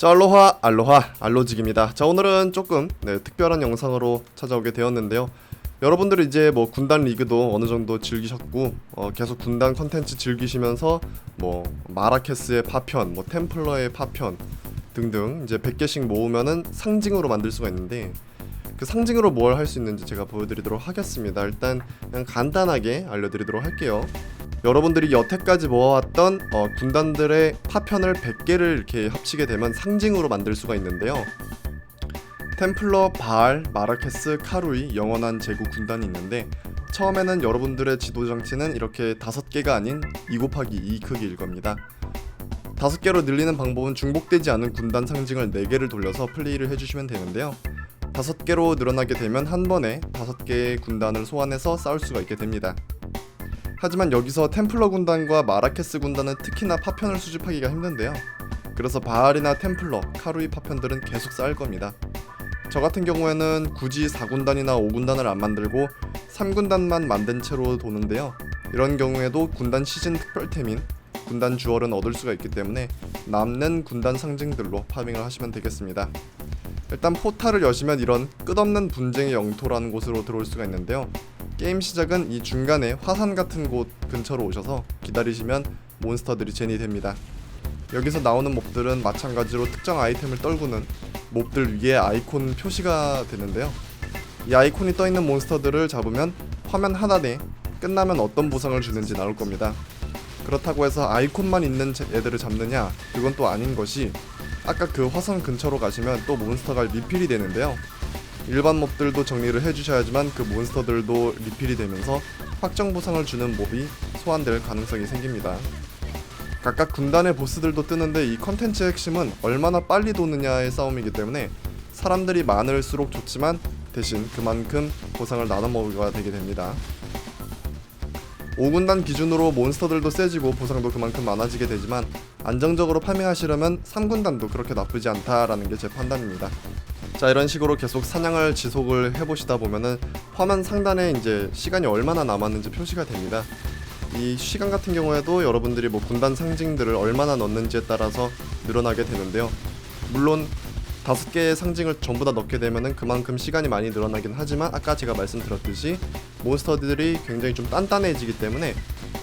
자 알로하 알로하 알로직입니다. 자 오늘은 조금 네, 특별한 영상으로 찾아오게 되었는데요. 여러분들이 이제 뭐 군단 리그도 어느 정도 즐기셨고 어, 계속 군단 컨텐츠 즐기시면서 뭐 마라케스의 파편 뭐 템플러의 파편 등등 이제 100개씩 모으면은 상징으로 만들 수가 있는데 그 상징으로 뭘 할 수 있는지 제가 보여드리도록 하겠습니다. 일단 그냥 간단하게 알려드리도록 할게요 여러분들이 여태까지 모아왔던 어, 군단들의 파편을 100개를 이렇게 합치게 되면 상징으로 만들 수가 있는데요. 템플러, 바알, 마라케스, 카루이, 영원한 제국 군단이 있는데 처음에는 여러분들의 지도 장치는 이렇게 다섯 개가 아닌 2 곱하기 2 크기일 겁니다. 다섯 개로 늘리는 방법은 중복되지 않은 군단 상징을 4개를 돌려서 플레이를 해주시면 되는데요. 다섯 개로 늘어나게 되면 한 번에 다섯 개의 군단을 소환해서 싸울 수가 있게 됩니다. 하지만 여기서 템플러 군단과 마라케스 군단은 특히나 파편을 수집하기가 힘든데요. 그래서 바알이나 템플러, 카루이 파편들은 계속 쌓을 겁니다. 저 같은 경우에는 굳이 4군단이나 5군단을 안 만들고 3군단만 만든 채로 도는데요. 이런 경우에도 군단 시즌 특별템인 군단 주얼은 얻을 수가 있기 때문에 남는 군단 상징들로 파밍을 하시면 되겠습니다. 일단 포탈을 여시면 이런 끝없는 분쟁의 영토라는 곳으로 들어올 수가 있는데요. 게임 시작은 이 중간에 화산 같은 곳 근처로 오셔서 기다리시면 몬스터들이 제니 됩니다. 여기서 나오는 몹들은 마찬가지로 특정 아이템을 떨구는 몹들 위에 아이콘 표시가 되는데요. 이 아이콘이 떠 있는 몬스터들을 잡으면 화면 하단에 끝나면 어떤 보상을 주는지 나올 겁니다. 그렇다고 해서 아이콘만 있는 제- 애들을 잡느냐? 그건 또 아닌 것이 아까 그 화산 근처로 가시면 또 몬스터가 리필이 되는데요. 일반 몹들도 정리를 해주셔야지만 그 몬스터들도 리필이 되면서 확정 보상을 주는 몹이 소환될 가능성이 생깁니다. 각각 군단의 보스들도 뜨는데 이 컨텐츠의 핵심은 얼마나 빨리 도느냐의 싸움이기 때문에 사람들이 많을수록 좋지만 대신 그만큼 보상을 나눠 먹어야 되게 됩니다. 5군단 기준으로 몬스터들도 세지고 보상도 그만큼 많아지게 되지만 안정적으로 파밍하시려면 3군단도 그렇게 나쁘지 않다라는 게 제 판단입니다. 자 이런 식으로 계속 사냥을 지속을 해보시다 보면은 화면 상단에 이제 시간이 얼마나 남았는지 표시가 됩니다. 이 시간 같은 경우에도 여러분들이 뭐 군단 상징들을 얼마나 넣는지에 따라서 늘어나게 되는데요. 물론 다섯 개의 상징을 전부 다 넣게 되면은 그만큼 시간이 많이 늘어나긴 하지만 아까 제가 말씀드렸듯이 몬스터들이 굉장히 좀 단단해지기 때문에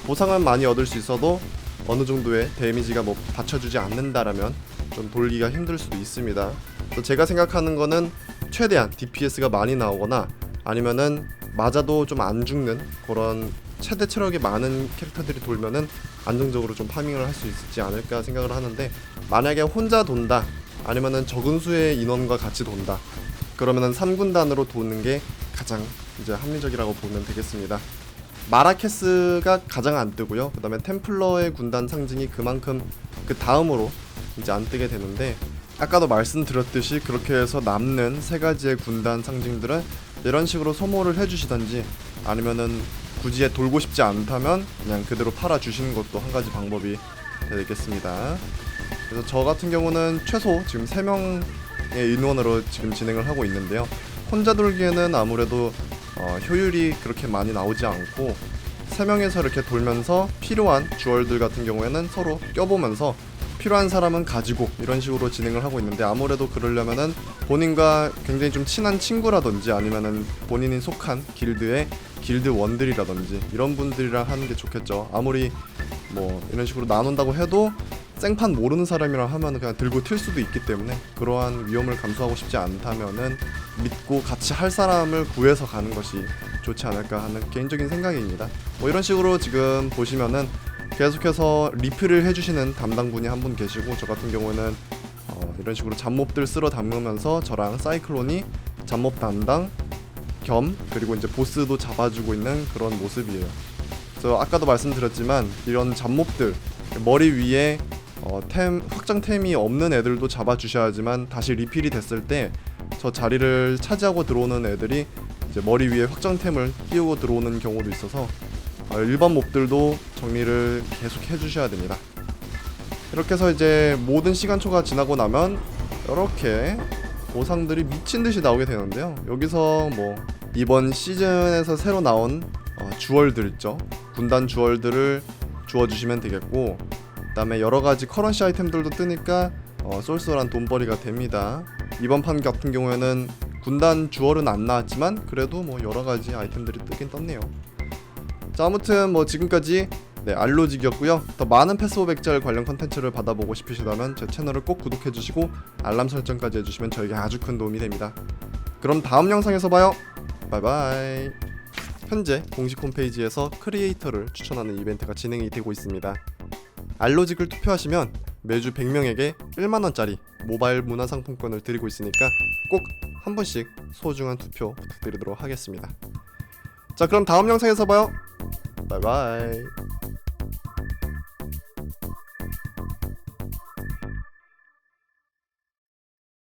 보상은 많이 얻을 수 있어도 어느 정도의 데미지가 뭐 받쳐주지 않는다라면 좀 돌기가 힘들 수도 있습니다. 또 제가 생각하는 거는 최대한 DPS가 많이 나오거나 아니면은 맞아도 좀 안 죽는 그런 최대 체력이 많은 캐릭터들이 돌면은 안정적으로 좀 파밍을 할 수 있지 않을까 생각을 하는데 만약에 혼자 돈다 아니면은 적은 수의 인원과 같이 돈다 그러면은 3군단으로 도는 게 가장 이제 합리적이라고 보면 되겠습니다. 마라케스가 가장 안 뜨고요. 그다음에 템플러의 군단 상징이 그만큼 그 다음으로 이제 안 뜨게 되는데 아까도 말씀드렸듯이 그렇게 해서 남는 세 가지의 군단 상징들은 이런 식으로 소모를 해주시던지 아니면은 굳이 돌고 싶지 않다면 그냥 그대로 팔아 주시는 것도 한 가지 방법이 되겠습니다. 그래서 저 같은 경우는 최소 지금 3명의 인원으로 지금 진행을 하고 있는데요. 혼자 돌기에는 아무래도 어, 효율이 그렇게 많이 나오지 않고 3명에서 이렇게 돌면서 필요한 주얼들 같은 경우에는 서로 껴보면서 필요한 사람은 가지고 이런 식으로 진행을 하고 있는데 아무래도 그러려면은 본인과 굉장히 좀 친한 친구라든지 아니면은 본인이 속한 길드의 길드 원들이라든지 이런 분들이랑 하는 게 좋겠죠. 아무리 뭐 이런 식으로 나눈다고 해도 생판 모르는 사람이랑 하면은 그냥 들고 튈 수도 있기 때문에 그러한 위험을 감수하고 싶지 않다면은 믿고 같이 할 사람을 구해서 가는 것이 좋지 않을까 하는 개인적인 생각입니다. 뭐 이런 식으로 지금 보시면은 계속해서 리필을 해주시는 담당분이 한 분 계시고 저 같은 경우는 어, 이런 식으로 잡몹들 쓸어 담으면서 저랑 사이클론이 잡몹 담당 겸 그리고 이제 보스도 잡아주고 있는 그런 모습이에요. 그래서 아까도 말씀드렸지만 이런 잡몹들 머리 위에 어, 템 확장템이 없는 애들도 잡아주셔야지만 다시 리필이 됐을 때 저 자리를 차지하고 들어오는 애들이 이제 머리 위에 확장템을 띄우고 들어오는 경우도 있어서 어, 일반 몹들도 정리를 계속 해주셔야 됩니다. 이렇게 해서 이제 모든 시간초가 지나고 나면 이렇게 보상들이 미친 듯이 나오게 되는데요. 여기서 뭐 이번 시즌에서 새로 나온 어, 주얼들 있죠. 군단 주얼들을 주워 주시면 되겠고, 그 다음에 여러 가지 커런시 아이템들도 뜨니까 어, 쏠쏠한 돈벌이가 됩니다. 이번 판 같은 경우에는 군단 주얼은 안 나왔지만 그래도 뭐 여러 가지 아이템들이 뜨긴 떴네요. 자 아무튼 뭐 지금까지 네, 알로직이었고요. 더 많은 패스오 백절 관련 컨텐츠를 받아보고 싶으시다면 제 채널을 꼭 구독해주시고 알람 설정까지 해주시면 저에게 아주 큰 도움이 됩니다. 그럼 다음 영상에서 봐요. 바이바이. 현재 공식 홈페이지에서 크리에이터를 추천하는 이벤트가 진행이 되고 있습니다. 알로직을 투표하시면 매주 100명에게 1만원짜리 모바일 문화상품권을 드리고 있으니까 꼭 한 번씩 소중한 투표 부탁드리도록 하겠습니다. 자 그럼 다음 영상에서 봐요. 바이바이.